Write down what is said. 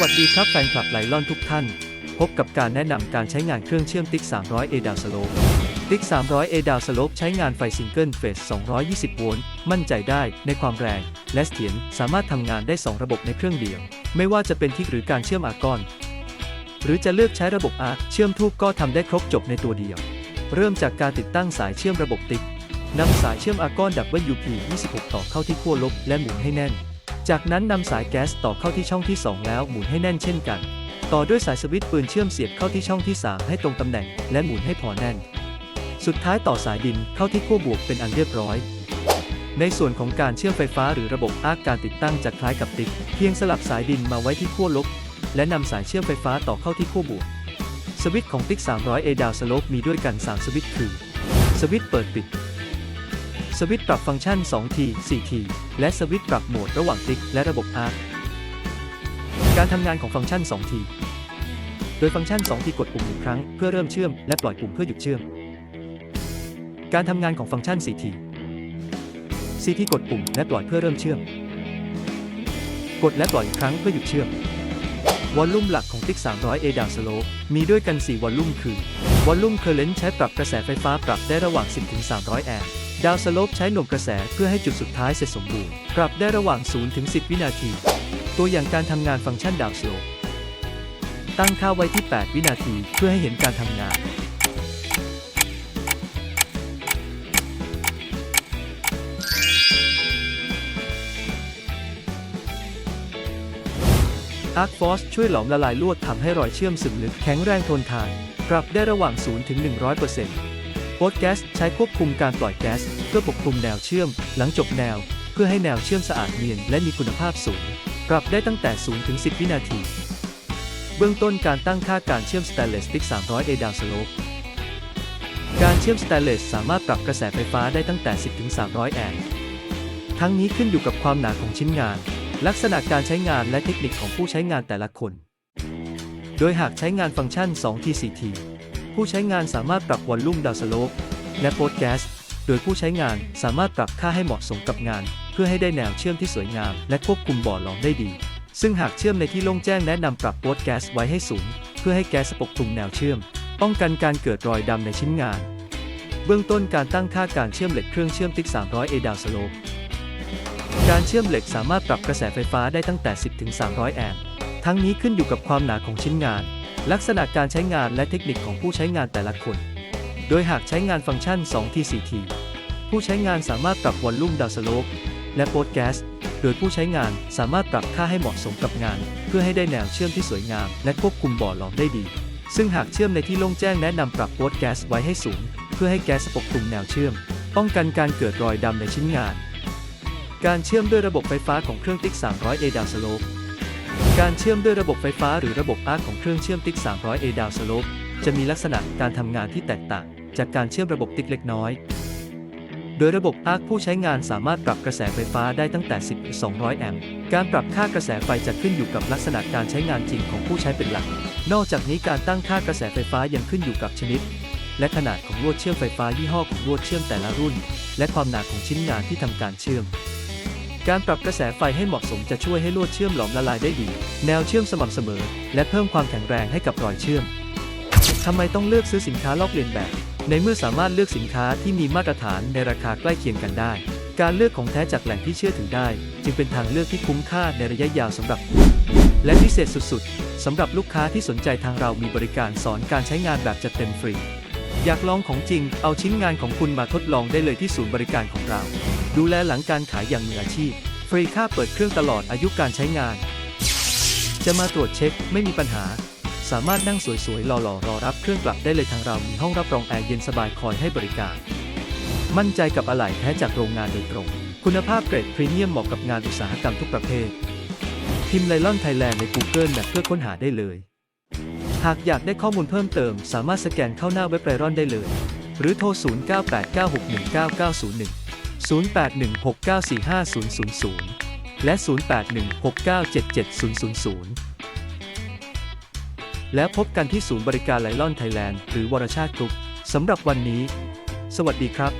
วัสดีครับแฟนคลับไลลอนทุกท่าน พบกับการแนะนำการใช้งานเครื่องเชื่อมติ๊ก 300A ดาวสโลปติ๊ก 300A ดาวสโลปใช้งานไฟซิงเกิลเฟส 220 โวลต์ มั่นใจได้ในความแรง และเสถียรสามารถทำงานได้ 2 ระบบในเครื่องเดียว ไม่ว่าจะเป็นทิกหรือการเชื่อมอากอน หรือจะเลือกใช้ระบบอาร์เชื่อมทูบก็ทำได้ครบจบในตัวเดียว เริ่มจากการติดตั้งสายเชื่อมระบบติ๊กนำสายเชื่อมอากอนดับ WP26 ต่อเข้าที่ขั้วลบและหมุนให้แน่น จากนั้นนำสายแก๊สต่อเข้าที่ช่องที่ 2 แล้วหมุนให้แน่นเช่นกัน ต่อด้วยสายสวิตช์ปืนเชื่อมเสียบเข้าที่ช่องที่ 3 ให้ตรงตำแหน่ง และหมุนให้พอแน่น สุดท้ายต่อสายดินเข้าที่ขั้วบวกเป็นอันเรียบร้อย ในส่วนของการเชื่อมไฟฟ้าหรือระบบอาร์คการติดตั้งจะคล้ายกับติ๊กเพียงสลับสายดินมาไว้ที่ขั้วลบ และนำสายเชื่อมไฟฟ้าต่อเข้าที่ขั้วบวก สวิตช์ของติ๊ก 300A ดาวสโลปมีด้วยกัน 3 สวิตช์คือ สวิตช์เปิดปิด สวิตช์ปรับฟังก์ชัน 2T 4T และสวิตช์ปรับโหมดระหว่างติ๊กและระบบอาร์คการทำงานของฟังก์ชัน 2T โดยฟังก์ชัน 2T กดปุ่มหนึ่งครั้งเพื่อเริ่มเชื่อมและปล่อยปุ่มเพื่อหยุดเชื่อม การทำงานของฟังก์ชัน 4T 4T กดปุ่มและปล่อยเพื่อเริ่มเชื่อม กดและปล่อยอีกครั้งเพื่อหยุดเชื่อม วอลลุ่มหลักของติ๊ก 300A ดาวสโลปมีด้วยกัน 4 วอลลุ่มคือ วอลลุ่มเคอร์เรนต์ใช้ปรับกระแสไฟฟ้าปรับได้ระหว่าง 10ถึง300 แอมป์ ดาวสโลปใช้หน่วงกระแสเพื่อให้จุดสุดท้ายเสร็จสมบูรณ์ ปรับได้ระหว่าง 0 ถึง 10 วินาที ตัวอย่างการทำงานฟังก์ชันดาวสโลปตั้งค่าไว้ที่ 8 วินาทีเพื่อให้เห็นการทำงาน Arc Force ช่วยหลอมละลายลวดทำให้รอยเชื่อมซึมลึกแข็งแรงทนทาน ปรับได้ระหว่าง 0 ถึง 100% โป๊ตแก๊สใช้ควบคุมการปล่อยแก๊สเพื่อปกคลุมแนวเชื่อม หลังจบแนว เพื่อให้แนวเชื่อมสะอาดเนียนและมีคุณภาพสูง ปรับได้ตั้งแต่ 0 ถึง 10 วินาที เบื้องต้นการตั้งค่าการเชื่อมสแตนเลสสติ๊ก 300A ดาวสโลปการเชื่อมสแตนเลสสามารถปรับกระแสไฟฟ้าได้ตั้งแต่ 10 ถึง 300 แอมป์ทั้งนี้ขึ้นอยู่กับความหนาของชิ้นงาน ลักษณะการใช้งานและเทคนิคของผู้ใช้งานแต่ละคน โดยหากใช้งานฟังก์ชัน 2T 4T ผู้ใช้งานสามารถปรับวอลลุ่มดาวสโลปและโปรดแกสโดยผู้ใช้งานสามารถปรับค่าให้เหมาะสมกับงาน เพื่อให้ได้แนวเชื่อมที่สวยงาม และควบคุมบ่อหลอมได้ดี ซึ่งหากเชื่อมในที่โล่งแจ้งแนะนำปรับโปรดแกสไว้ให้สูง เพื่อให้แก๊สปกคลุมแนวเชื่อม ป้องกันการเกิดรอยดำในชิ้นงาน เบื้องต้นการตั้งค่าการเชื่อมเหล็กเครื่องเชื่อมติ๊ก 300A ดาวสโลปการเชื่อมเหล็กสามารถปรับกระแสไฟฟ้าได้ตั้งแต่ 10 ถึง 300 แอมป์ ทั้งนี้ขึ้นอยู่กับความหนาของชิ้นงาน ลักษณะการใช้งานและเทคนิคของผู้ใช้งานแต่ละคน โดยหากใช้งานฟังก์ชัน 2T 4T ผู้ใช้งานสามารถปรับวอลลุ่มดาวสโลปและโปรดแก๊สโดยผู้ใช้งานสามารถปรับค่าให้เหมาะสมกับงาน เพื่อให้ได้แนวเชื่อมที่สวยงาม และควบคุมบ่อหลอมได้ดี ซึ่งหากเชื่อมในที่โล่งแจ้งแนะนำปรับโปรดแก๊สไว้ให้สูง เพื่อให้แก๊สปกคลุมแนวเชื่อม ป้องกันการเกิดรอยดำในชิ้นงาน การเชื่อมด้วยระบบไฟฟ้าของเครื่องติ๊ก 300A ดาวสโลป การเชื่อมด้วยระบบไฟฟ้าหรือระบบอาร์คของเครื่องเชื่อมติ๊ก 300A ดาวสโลปจะมีลักษณะการทำงานที่แตกต่าง จากการเชื่อมระบบติ๊กเล็กน้อย โดยระบบอาร์คผู้ใช้งานสามารถปรับกระแสไฟฟ้าได้ตั้งแต่ 10ถึง200 แอมป์ การปรับค่ากระแสไฟจะขึ้นอยู่กับลักษณะการใช้งานจริงของผู้ใช้เป็นหลัก นอกจากนี้การตั้งค่ากระแสไฟฟ้ายังขึ้นอยู่กับชนิด และขนาดของลวดเชื่อมไฟฟ้ายี่ห้อของลวดเชื่อมแต่ละรุ่น และความหนาของชิ้นงานที่ทำการเชื่อม การปรับกระแสไฟให้เหมาะสมจะช่วยให้ลวดเชื่อมหลอมละลายได้ดี แนวเชื่อมสม่ำเสมอ และเพิ่มความแข็งแรงให้กับรอยเชื่อมทำไมต้องเลือกซื้อสินค้าลอกเลียนแบบ ในเมื่อสามารถเลือกสินค้าที่มีมาตรฐานในราคาใกล้เคียงกันได้ การเลือกของแท้จากแหล่งที่เชื่อถือได้ จึงเป็นทางเลือกที่คุ้มค่าในระยะยาวสำหรับคุณและพิเศษสุดๆสำหรับลูกค้าที่สนใจทางเรามีบริการสอนการใช้งานแบบจัดเต็มฟรี อยากลองของจริง เอาชิ้นงานของคุณมาทดลองได้เลยที่ศูนย์บริการของเรา ดูแลหลังการขายอย่างมืออาชีพ ฟรีค่าเปิดเครื่องตลอดอายุการใช้งาน จะมาตรวจเช็คไม่มีปัญหา สามารถนั่งสวยๆหล่อๆรอรับเครื่องกลับได้เลยทางเรามีห้องรับรองแอร์เย็นสบายคอยให้บริการ มั่นใจกับอะไหล่แท้จากโรงงานโดยตรง คุณภาพเกรดพรีเมียมเหมาะกับงานอุตสาหกรรมทุกประเภทพิมพ์ไลลอนไทยแลนด์ใน Google Map เพื่อค้นหาได้เลย หากอยากได้ข้อมูลเพิ่มเติม สามารถสแกนเข้าหน้าเว็บไลลอนได้เลย หรือโทร 0989619901 0816945000 และ 0816977000 และพบกันที่ศูนย์บริการไลลอนไทยแลนด์หรือวรชาติกรุ๊ปสำหรับวันนี้ สวัสดีครับ